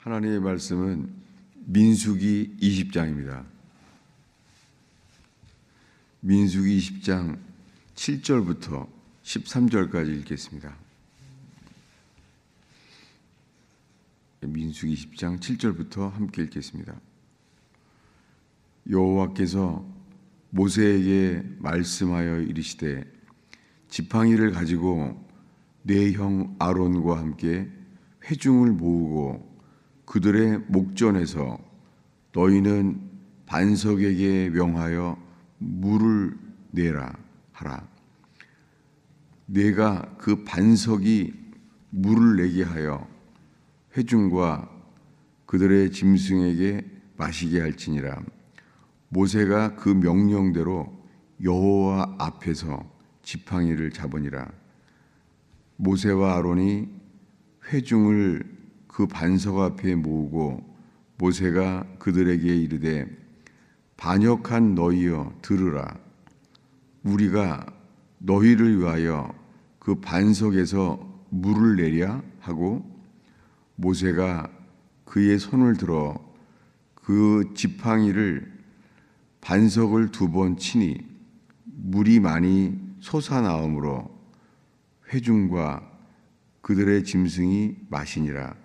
하나님의 말씀은 민수기 20장입니다. 민수기 20장 7절부터 13절까지 읽겠습니다. 민수기 10장 7절부터 함께 읽겠습니다. 여호와께서 모세에게 말씀하여 이르시되 지팡이를 가지고 내형 아론과 함께 회중을 모으고 그들의 목전에서 너희는 반석에게 명하여 물을 내라 하라. 내가 그 반석이 물을 내게 하여 회중과 그들의 짐승에게 마시게 할지니라. 모세가 그 명령대로 여호와 앞에서 지팡이를 잡으니라. 모세와 아론이 회중을 그 반석 앞에 모으고 모세가 그들에게 이르되 반역한 너희여 들으라. 우리가 너희를 위하여 그 반석에서 물을 내랴 하고 모세가 그의 손을 들어 그 지팡이를 반석을 두 번 치니 물이 많이 솟아나오므로 회중과 그들의 짐승이 마시니라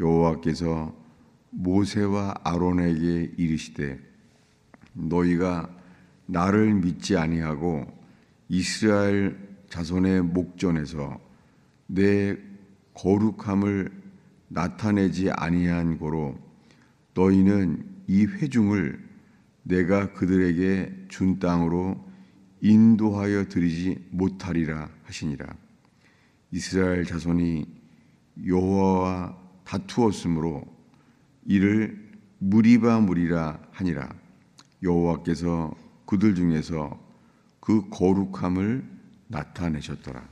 여호와께서 모세와 아론에게 이르시되 너희가 나를 믿지 아니하고 이스라엘 자손의 목전에서 내 거룩함을 나타내지 아니한 고로 너희는 이 회중을 내가 그들에게 준 땅으로 인도하여 드리지 못하리라 하시니라. 이스라엘 자손이 여호와와 다투었으므로 이를 무리바 무리라 하니라. 여호와께서 그들 중에서 그 거룩함을 나타내셨더라.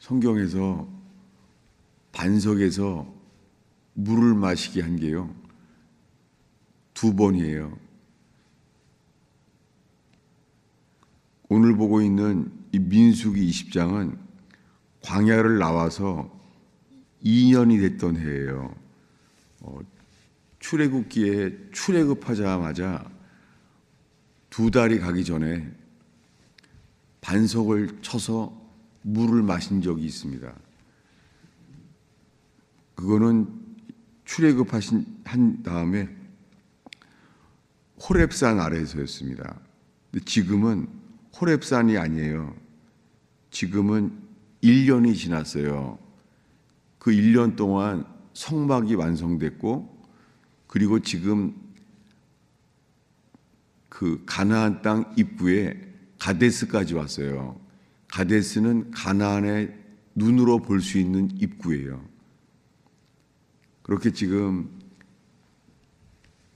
성경에서 반석에서 물을 마시게 한 게요. 두 번이에요. 오늘 보고 있는 이 민수기 20장은 광야를 나와서 2년이 됐던 해예요. 어, 출애굽기에 출애굽하자마자 두 달이 가기 전에 반석을 쳐서 물을 마신 적이 있습니다. 그거는 출애굽하신 한 다음에 호렙산 아래에서였습니다. 지금은 호렙산이 아니에요. 지금은 1년이 지났어요. 그 1년 동안 성막이 완성됐고 그리고 지금 그 가나안 땅 입구에 가데스까지 왔어요. 가데스는 가나안의 눈으로 볼 수 있는 입구예요. 그렇게 지금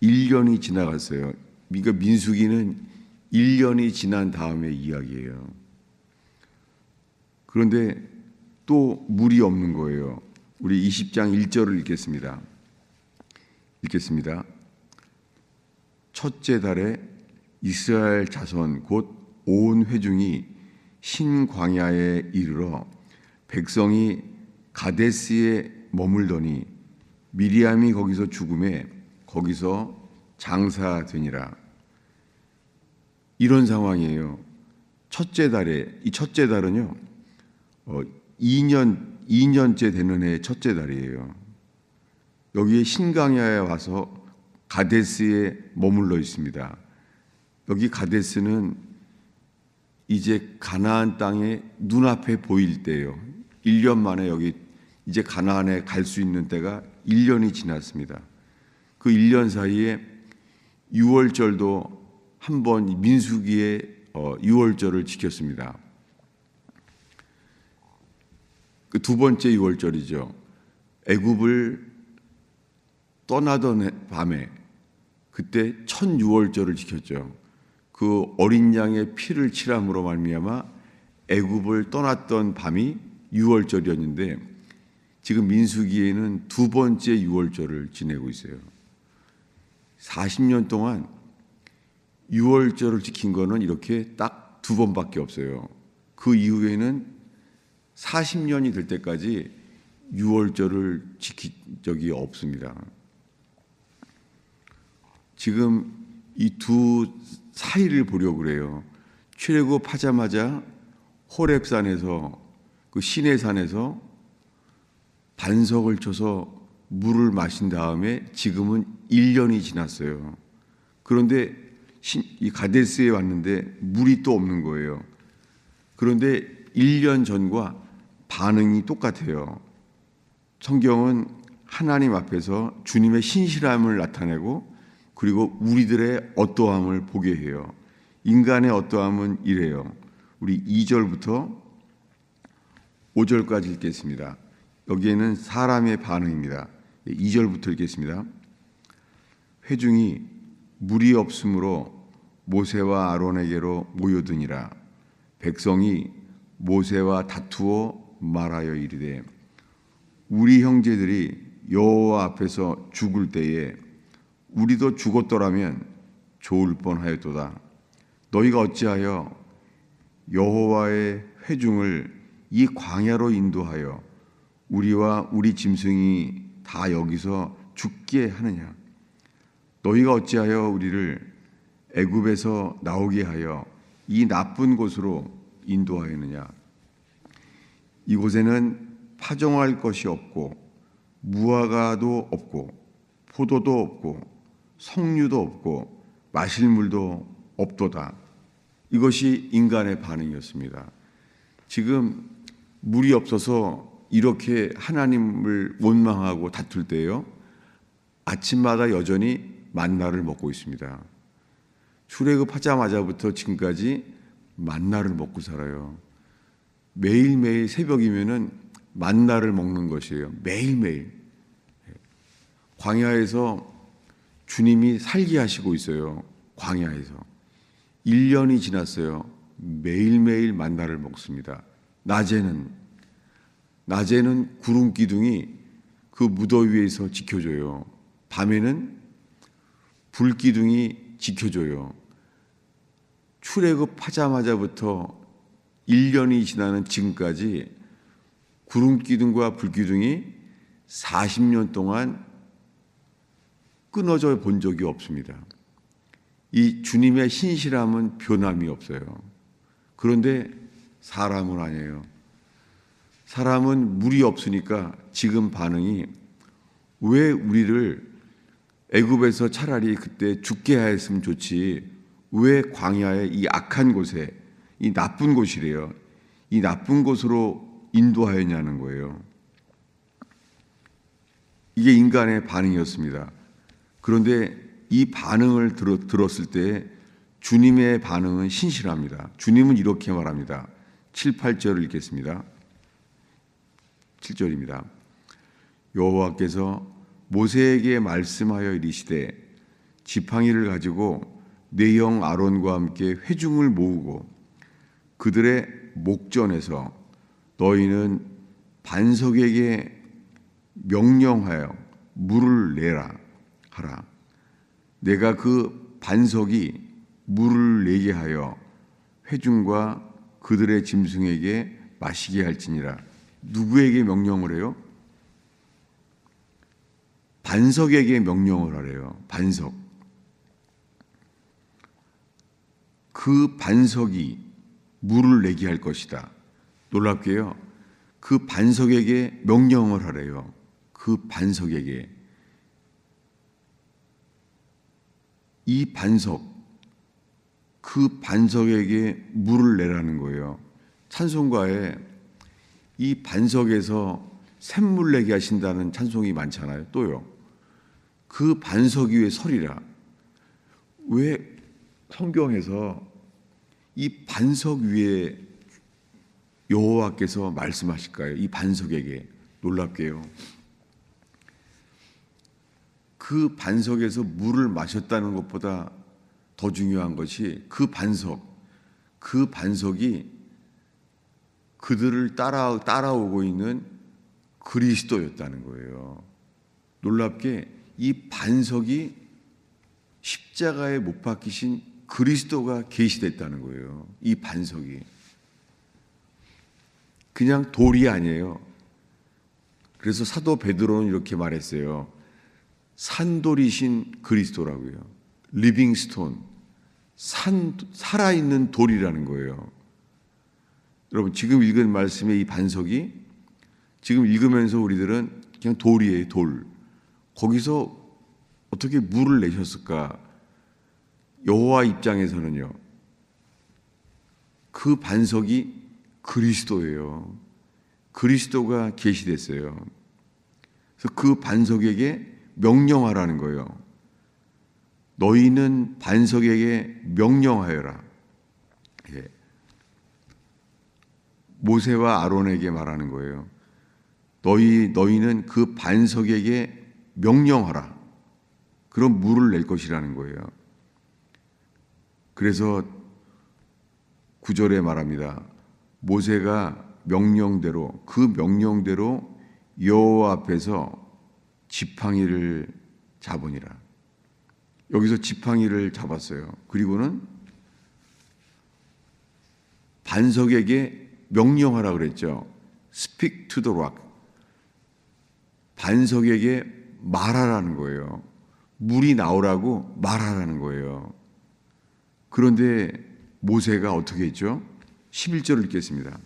1년이 지나갔어요. 그러니까 민수기는 1년이 지난 다음의 이야기예요. 그런데 또 물이 없는 거예요. 우리 20장 1절을 읽겠습니다. 읽겠습니다. 첫째 달에 이스라엘 자손 곧 온 회중이 신광야에 이르러 백성이 가데스에 머물더니 미리암이 거기서 죽음에 거기서 장사되니라. 이런 상황이에요. 첫째 달에 이 첫째 달은요. 어, 2년 2년째 되는 해 첫째 달이에요. 여기에 신강야에 와서 가데스에 머물러 있습니다. 여기 가데스는 이제 가나안 땅에 눈앞에 보일 때예요. 1년 만에 여기 이제 가나안에 갈 수 있는 때가 1년이 지났습니다. 그 1년 사이에 6월절도 한 번 민수기에 어, 6월절을 지켰습니다. 그 두 번째 6월절이죠. 애굽을 떠나던 밤에 그때 첫 6월절을 지켰죠. 그 어린 양의 피를 칠함으로 말미암아 애굽을 떠났던 밤이 6월절이었는데 지금 민수기에는 두 번째 6월절을 지내고 있어요. 40년 동안 6월절을 지킨 거는 이렇게 딱 두 번밖에 없어요. 그 이후에는 40년이 될 때까지 유월절을 지킨 적이 없습니다. 지금 이 두 사이를 보려고 그래요. 출애굽 하자마자 호렙산에서 그 시내산에서 반석을 쳐서 물을 마신 다음에 지금은 1년이 지났어요. 그런데 신- 이 가데스에 왔는데 물이 또 없는 거예요. 그런데 1년 전과 반응이 똑같아요. 성경은 하나님 앞에서 주님의 신실함을 나타내고 그리고 우리들의 어떠함을 보게 해요. 인간의 어떠함은 이래요. 우리 2절부터 5절까지 읽겠습니다. 여기에는 사람의 반응입니다. 2절부터 읽겠습니다. 회중이 물이 없으므로 모세와 아론에게로 모여드니라. 백성이 모세와 다투어 말하여 이르되 우리 형제들이 여호와 앞에서 죽을 때에 우리도 죽었더라면 좋을 뻔하였도다. 너희가 어찌하여 여호와의 회중을 이 광야로 인도하여 우리와 우리 짐승이 다 여기서 죽게 하느냐? 너희가 어찌하여 우리를 애굽에서 나오게 하여 이 나쁜 곳으로 인도하였느냐? 이곳에는 파종할 것이 없고 무화과도 없고 포도도 없고 석류도 없고 마실 물도 없도다. 이것이 인간의 반응이었습니다. 지금 물이 없어서 이렇게 하나님을 원망하고 다툴 때요. 아침마다 여전히 만나를 먹고 있습니다. 출애굽하자마자부터 지금까지 만나를 먹고 살아요. 매일매일 새벽이면은 만나를 먹는 것이에요. 매일매일. 광야에서 주님이 살게 하시고 있어요. 광야에서. 1년이 지났어요. 매일매일 만나를 먹습니다. 낮에는 낮에는 구름 기둥이 그 무더위에서 지켜줘요. 밤에는 불 기둥이 지켜줘요. 출애굽하자마자부터 1년이 지나는 지금까지 구름 기둥과 불 기둥이 40년 동안 끊어져 본 적이 없습니다. 이 주님의 신실함은 변함이 없어요. 그런데 사람은 아니에요. 사람은 물이 없으니까 지금 반응이 왜 우리를 애굽에서 차라리 그때 죽게 하였으면 좋지 왜 광야의 이 악한 곳에 이 나쁜 곳이래요. 이 나쁜 곳으로 인도하였냐는 거예요. 이게 인간의 반응이었습니다. 그런데 이 반응을 들었, 들었 을 때 주님의 반응은 신실합니다. 주님은 이렇게 말합니다. 7, 8절을 읽겠습니다. 7절입니다. 여호와께서 모세에게 말씀하여 이르시되 지팡이를 가지고 내 형 아론과 함께 회중을 모으고 그들의 목전에서 너희는 반석에게 명령하여 물을 내라 하라. 내가 그 반석이 물을 내게 하여 회중과 그들의 짐승에게 마시게 할지니라. 누구에게 명령을 해요? 반석에게 명령을 하래요. 반석. 그 반석이 물을 내게 할 것이다. 놀랍게요. 그 반석에게 명령을 하래요. 그 반석에게. 이 반석, 그 반석에게 물을 내라는 거예요. 찬송가에 이 반석에서 샘물 내게 하신다는 찬송이 많잖아요. 또요. 그 반석 위에 서리라. 왜 성경에서 이 반석 위에 여호와께서 말씀하실까요? 이 반석에게 놀랍게요. 그 반석에서 물을 마셨다는 것보다 더 중요한 것이 그 반석, 그 반석이 그들을 따라 따라오고 있는 그리스도였다는 거예요. 놀랍게 이 반석이 십자가에 못 박히신 그리스도가 계시됐다는 거예요. 이 반석이 그냥 돌이 아니에요. 그래서 사도 베드로는 이렇게 말했어요. 산돌이신 그리스도라고요. 리빙 스톤. 산 살아있는 돌이라는 거예요. 여러분 지금 읽은 말씀의 이 반석이 지금 읽으면서 우리들은 그냥 돌이에요, 돌. 거기서 어떻게 물을 내셨을까? 여호와 입장에서는요. 그 반석이 그리스도예요. 그리스도가 계시됐어요. 그래서 그 반석에게 명령하라는 거예요. 너희는 반석에게 명령하여라. 예. 모세와 아론에게 말하는 거예요. 너희 너희는 그 반석에게 명령하라. 그럼 물을 낼 것이라는 거예요. 그래서 구절에 말합니다. 모세가 명령대로 그 명령대로 여호와 앞에서 지팡이를 잡으니라. 여기서 지팡이를 잡았어요. 그리고는 반석에게 명령하라 그랬죠. Speak to the rock. 반석에게 말하라는 거예요. 물이 나오라고 말하라는 거예요. 그런데 모세가 어떻게 했죠? 11절을 읽겠습니다.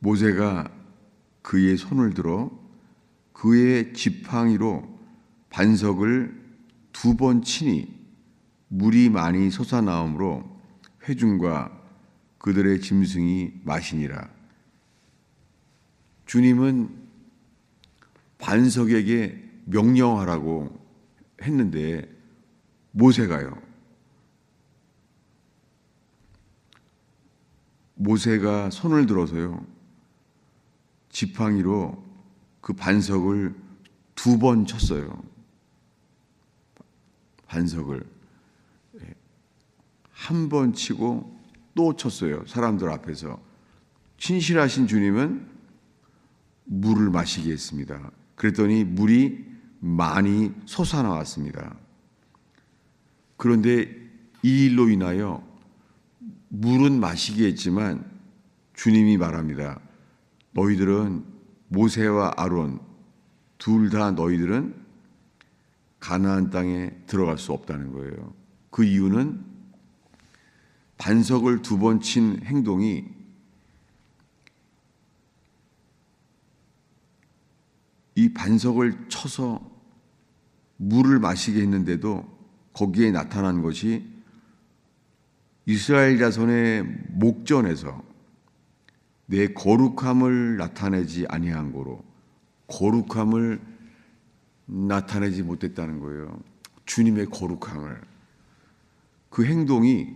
모세가 그의 손을 들어 그의 지팡이로 반석을 두 번 치니 물이 많이 솟아나오므로 회중과 그들의 짐승이 마시니라. 주님은 반석에게 명령하라고 했는데 모세가요. 모세가 손을 들어서요. 지팡이로 그 반석을 두 번 쳤어요. 반석을 예. 한번 치고 또 쳤어요. 사람들 앞에서. 신실하신 주님은 물을 마시게 했습니다. 그랬더니 물이 많이 솟아나왔습니다. 그런데 이 일로 인하여 물은 마시게 했지만 주님이 말합니다. 너희들은 모세와 아론 둘 다 너희들은 가나안 땅에 들어갈 수 없다는 거예요. 그 이유는 반석을 두 번 친 행동이 이 반석을 쳐서 물을 마시게 했는데도 거기에 나타난 것이 이스라엘 자손의 목전에서 내 거룩함을 나타내지 아니한 거로 거룩함을 나타내지 못했다는 거예요. 주님의 거룩함을 그 행동이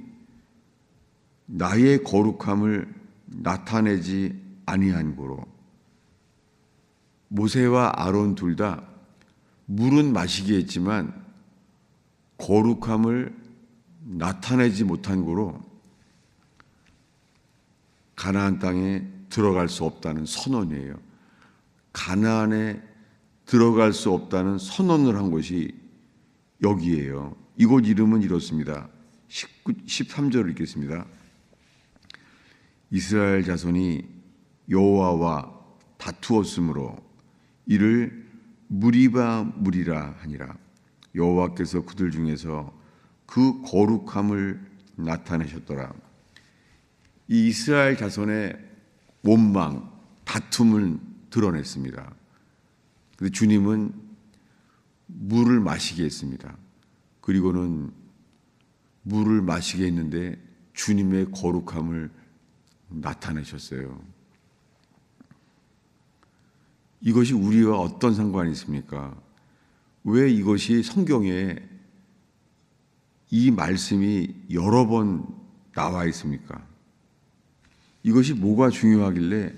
나의 거룩함을 나타내지 아니한 거로 모세와 아론 둘 다 물은 마시게 했지만 거룩함을 나타내지 못한 거로 가나안 땅에 들어갈 수 없다는 선언이에요. 가나안에 들어갈 수 없다는 선언을 한 것이 여기에요. 이곳 이름은 이렇습니다. 19, 13절을 읽겠습니다. 이스라엘 자손이 여호와와 다투었으므로 이를 무리바 무리라 하니라. 여호와께서 그들 중에서 그 거룩함을 나타내셨더라. 이 이스라엘 자손의 원망, 다툼을 드러냈습니다. 근데 주님은 물을 마시게 했습니다. 그리고는 물을 마시게 했는데 주님의 거룩함을 나타내셨어요. 이것이 우리와 어떤 상관이 있습니까? 왜 이것이 성경에 이 말씀이 여러 번 나와 있습니까? 이것이 뭐가 중요하길래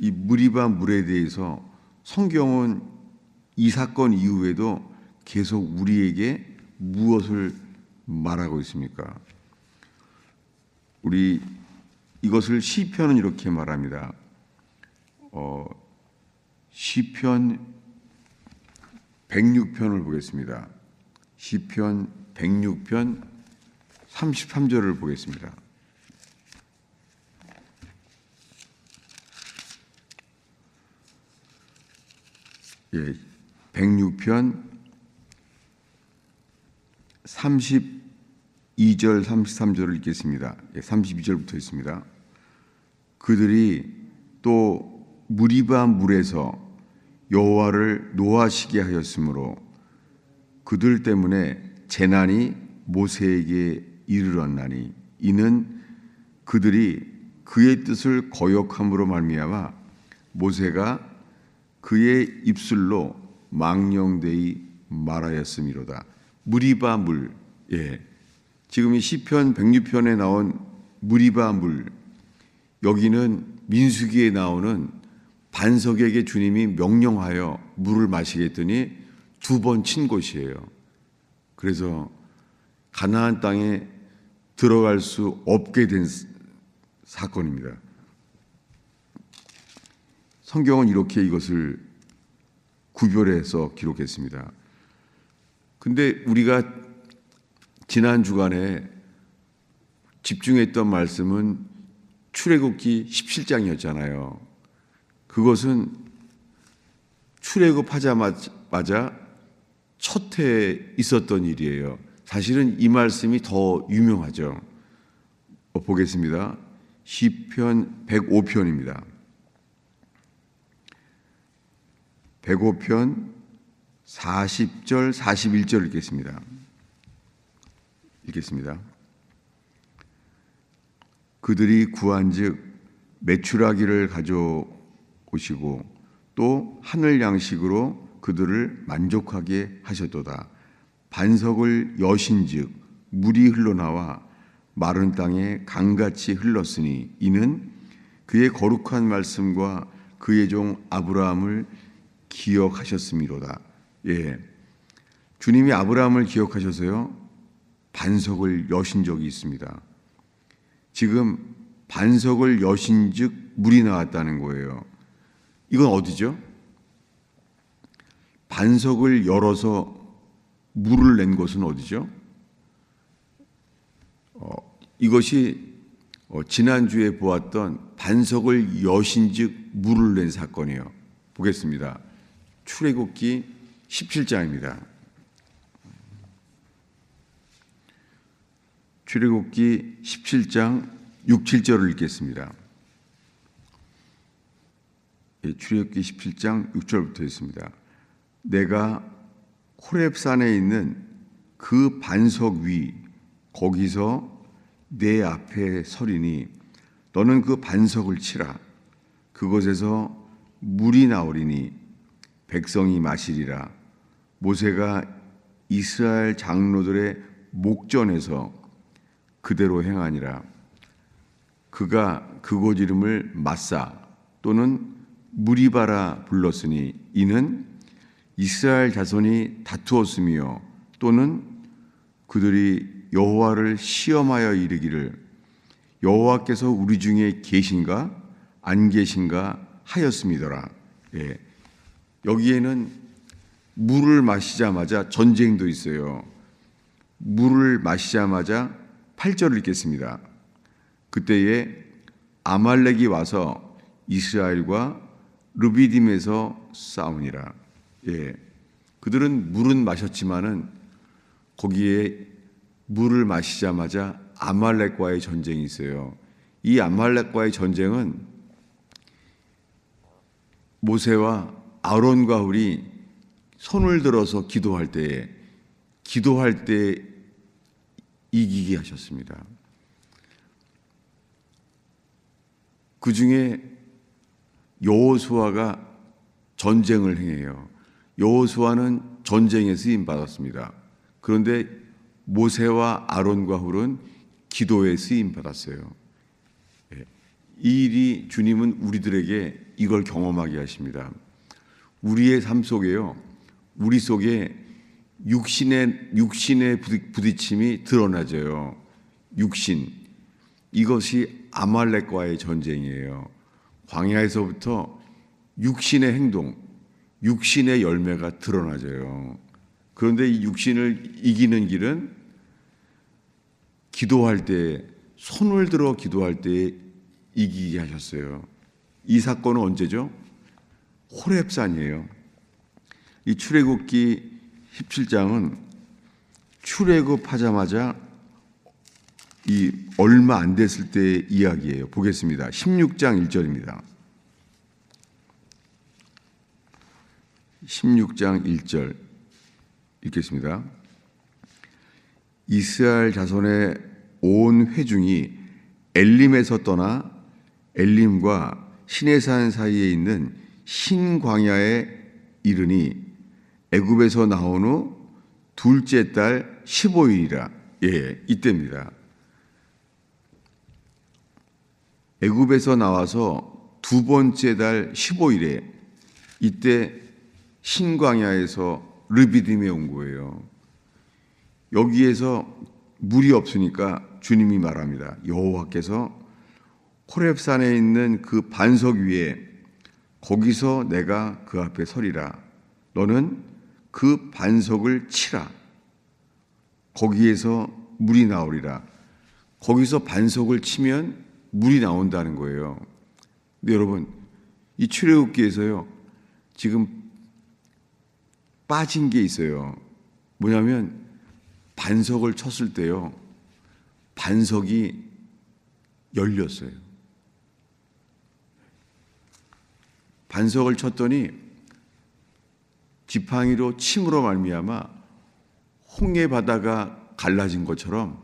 이 무리바 물에 대해서 성경은 이 사건 이후에도 계속 우리에게 무엇을 말하고 있습니까? 우리 이것을 시편은 이렇게 말합니다. 어, 시편 106편을 보겠습니다. 시편 106편 33절을 보겠습니다. 예, 106편 32절 33절을 읽겠습니다. 예, 32절부터 있습니다. 그들이 또 무리바 물에서 여호와를 노하시게 하였으므로 그들 때문에 재난이 모세에게 이르렀나니 이는 그들이 그의 뜻을 거역함으로 말미암아 모세가 그의 입술로 망령되이 말하였음이로다. 무리바 물. 예. 지금 이 시편 106편에 나온 무리바 물. 여기는 민수기에 나오는 반석에게 주님이 명령하여 물을 마시게 했더니 두 번 친 곳이에요. 그래서 가나안 땅에 들어갈 수 없게 된 사건입니다. 성경은 이렇게 이것을 구별해서 기록했습니다. 근데 우리가 지난 주간에 집중했던 말씀은 출애굽기 17장이었잖아요. 그것은 출애굽하자마자 첫 해에 있었던 일이에요. 사실은 이 말씀이 더 유명하죠. 어, 보겠습니다. 시편 105편입니다. 105편 40절 41절 읽겠습니다. 읽겠습니다. 그들이 구한즉 메추라기를 가져 오시고 또 하늘 양식으로 그들을 만족하게 하셨도다. 반석을 여신즉 물이 흘러나와 마른 땅에 강같이 흘렀으니 이는 그의 거룩한 말씀과 그의 종 아브라함을 기억하셨음이로다. 예. 주님이 아브라함을 기억하셔서요. 반석을 여신 적이 있습니다. 지금 반석을 여신즉 물이 나왔다는 거예요. 이건 어디죠? 반석을 열어서 물을 낸 곳은 어디죠? 어, 이것이 어, 지난주에 보았던 반석을 여신즉 물을 낸 사건이에요. 보겠습니다. 출애굽기 17장입니다. 출애굽기 17장 6, 7절을 읽겠습니다. 예, 출애굽기 17장 6절부터 있습니다. 내가 호렙산에 있는 그 반석 위 거기서 내 앞에 서리니 너는 그 반석을 치라. 그곳에서 물이 나오리니 백성이 마시리라. 모세가 이스라엘 장로들의 목전에서 그대로 행하니라. 그가 그곳 이름을 마사 또는 무리바라 불렀으니 이는 이스라엘 자손이 다투었으며 또는 그들이 여호와를 시험하여 이르기를 여호와께서 우리 중에 계신가 안 계신가 하였음이더라. 예. 여기에는 물을 마시자마자 전쟁도 있어요. 물을 마시자마자 8절을 읽겠습니다. 그때에 아말렉이 와서 이스라엘과 르비딤에서 싸우니라. 예. 그들은 물은 마셨지만은 거기에 물을 마시자마자 아말렉과의 전쟁이 있어요. 이 아말렉과의 전쟁은 모세와 아론과 훌이 손을 들어서 기도할 때에 기도할 때 이기게 하셨습니다. 그 중에 여호수아가 전쟁을 행해요. 여호수아는 전쟁에 쓰임 받았습니다. 그런데 모세와 아론과 훌은 기도에 쓰임 받았어요. 예. 이 일이 주님은 우리들에게 이걸 경험하게 하십니다. 우리의 삶 속에요. 우리 속에 육신의 육신의 부딪힘이 드러나져요. 육신 이것이 아말렉과의 전쟁이에요. 광야에서부터 육신의 행동, 육신의 열매가 드러나져요. 그런데 이 육신을 이기는 길은 기도할 때 손을 들어 기도할 때 이기게 하셨어요. 이 사건은 언제죠? 호렙산이에요. 이 출애굽기 17장은 출애굽하자마자 이 얼마 안 됐을 때의 이야기예요. 보겠습니다. 16장 1절입니다. 16장 1절 읽겠습니다. 이스라엘 자손의 온 회중이 엘림에서 떠나 엘림과 시내산 사이에 있는 신광야에 이르니 애굽에서 나온 후 둘째 달 15일이라 예 이때입니다. 애굽에서 나와서 두 번째 달 15일에 이때 신광야에서 르비딤에 온 거예요. 여기에서 물이 없으니까 주님이 말합니다. 여호와께서 호렙산에 있는 그 반석 위에 거기서 내가 그 앞에 서리라. 너는 그 반석을 치라. 거기에서 물이 나오리라. 거기서 반석을 치면 물이 나온다는 거예요. 근데 여러분, 이 출애굽기에서요. 지금 빠진 게 있어요. 뭐냐면 반석을 쳤을 때요. 반석이 열렸어요. 반석을 쳤더니 지팡이로 침으로 말미암아 홍해 바다가 갈라진 것처럼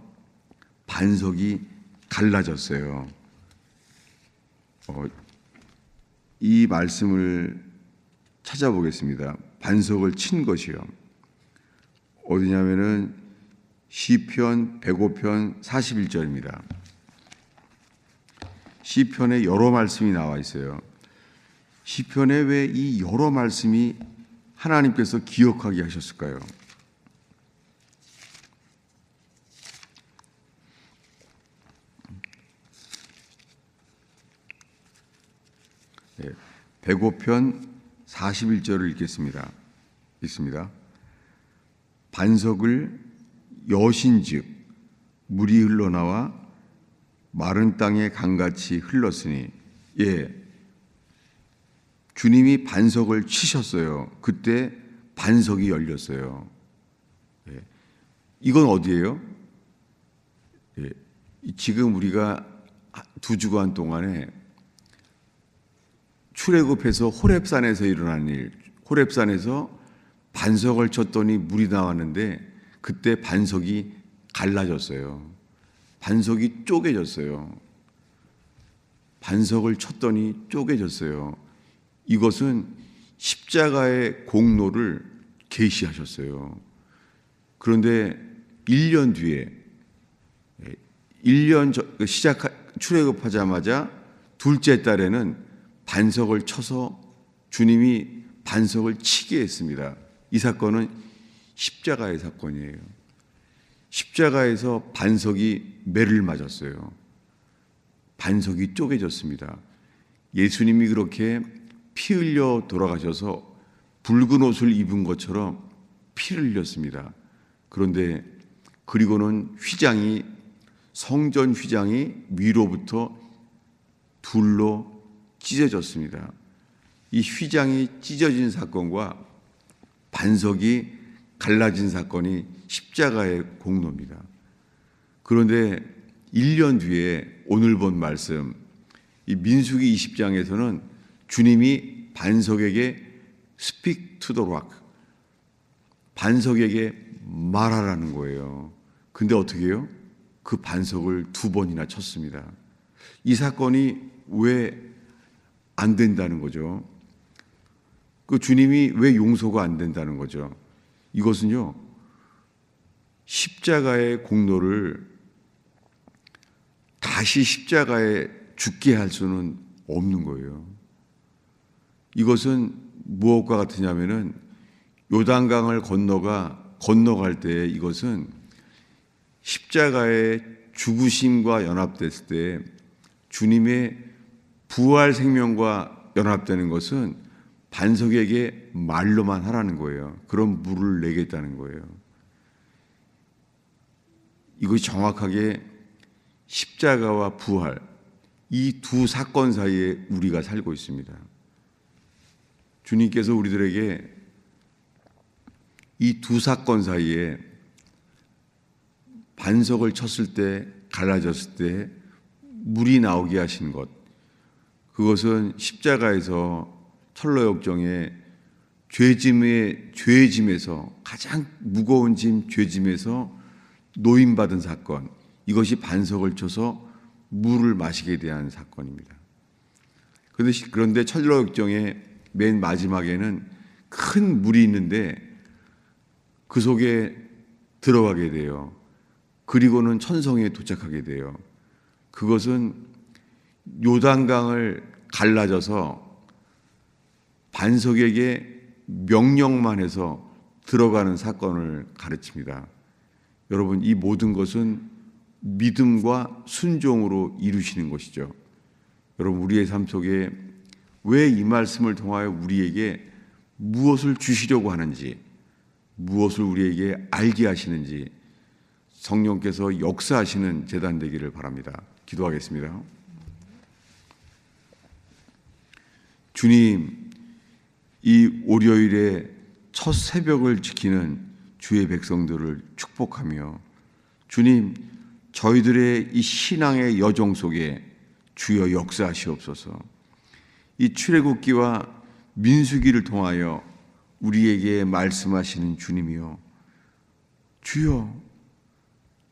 반석이 갈라졌어요. 어, 이 말씀을 찾아보겠습니다. 반석을 친 것이요. 어디냐면은 시편 105편 41절입니다. 시편에 여러 말씀이 나와 있어요. 시편에 왜 이 여러 말씀이 하나님께서 기억하게 하셨을까요? 네, 105편 41절을 읽겠습니다. 있습니다. 반석을 여신즉 물이 흘러나와 마른 땅에 강같이 흘렀으니 예 주님이 반석을 치셨어요. 그때 반석이 열렸어요. 예. 이건 어디예요? 예. 지금 우리가 두 주간 동안에 출애굽해서 호렙산에서 일어난 일, 호렙산에서 반석을 쳤더니 물이 나왔는데 그때 반석이 갈라졌어요. 반석이 쪼개졌어요. 반석을 쳤더니 쪼개졌어요. 이것은 십자가의 공로를 계시하셨어요. 그런데 1년 뒤에 1년 시작 출애굽하자마자 둘째 달에는 반석을 쳐서 주님이 반석을 치게 했습니다. 이 사건은 십자가의 사건이에요. 십자가에서 반석이 매를 맞았어요. 반석이 쪼개졌습니다. 예수님이 그렇게 피 흘려 돌아가셔서 붉은 옷을 입은 것처럼 피를 흘렸습니다. 그런데 그리고는 휘장이 성전 휘장이 위로부터 둘로 찢어졌습니다. 이 휘장이 찢어진 사건과 반석이 갈라진 사건이 십자가의 공로입니다. 그런데 1년 뒤에 오늘 본 말씀, 이 민수기 20장에서는 주님이 반석에게 speak to the rock, 반석에게 말하라는 거예요. 근데 어떻게 해요? 그 반석을 두 번이나 쳤습니다. 이 사건이 왜 안 된다는 거죠. 그 주님이 왜 용서가 안 된다는 거죠. 이것은요, 십자가의 공로를 다시 십자가에 죽게 할 수는 없는 거예요. 이것은 무엇과 같으냐면은 요단강을 건너가 건너갈 때 이것은 십자가의 죽으심과 연합됐을 때 주님의 부활 생명과 연합되는 것은 반석에게 말로만 하라는 거예요. 그런 물을 내겠다는 거예요. 이것이 정확하게 십자가와 부활, 이 두 사건 사이에 우리가 살고 있습니다. 주님께서 우리들에게 이 두 사건 사이에 반석을 쳤을 때 갈라졌을 때 물이 나오게 하신 것 그것은 십자가에서 철로 역정의 죄짐의 죄짐에서 가장 무거운 짐 죄짐에서 노임받은 사건 이것이 반석을 쳐서 물을 마시게 대한 사건입니다. 그런데 시- 그런데 철로 역정의 맨 마지막에는 큰 물이 있는데 그 속에 들어가게 돼요. 그리고는 천성에 도착하게 돼요. 그것은 요단강을 갈라져서 반석에게 명령만 해서 들어가는 사건을 가르칩니다. 여러분, 이 모든 것은 믿음과 순종으로 이루시는 것이죠. 여러분, 우리의 삶 속에 왜 이 말씀을 통하여 우리에게 무엇을 주시려고 하는지, 무엇을 우리에게 알게 하시는지 성령께서 역사하시는 재단 되기를 바랍니다. 기도하겠습니다. 주님, 이 월요일에 첫 새벽을 지키는 주의 백성들을 축복하며 주님, 저희들의 이 신앙의 여정 속에 주여 역사하시옵소서. 이 출애굽기와 민수기를 통하여 우리에게 말씀하시는 주님이요. 주여,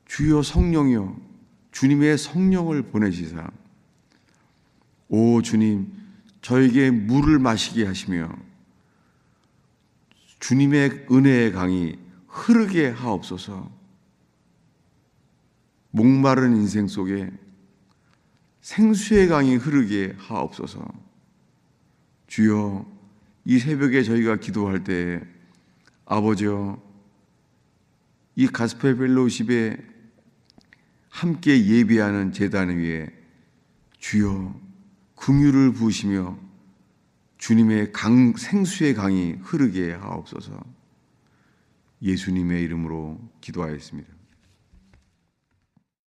주여 성령이여, 주님의 성령을 보내시사. 오 주님, 저에게 물을 마시게 하시며 주님의 은혜의 강이 흐르게 하옵소서. 목마른 인생 속에 생수의 강이 흐르게 하옵소서. 주여, 이 새벽에 저희가 기도할 때 아버지여, 이 가스펠 펠로우십에 함께 예배하는 제단 위에 주여 긍휼을 부으시며 주님의 강 생수의 강이 흐르게 하옵소서. 예수님의 이름으로 기도하였습니다.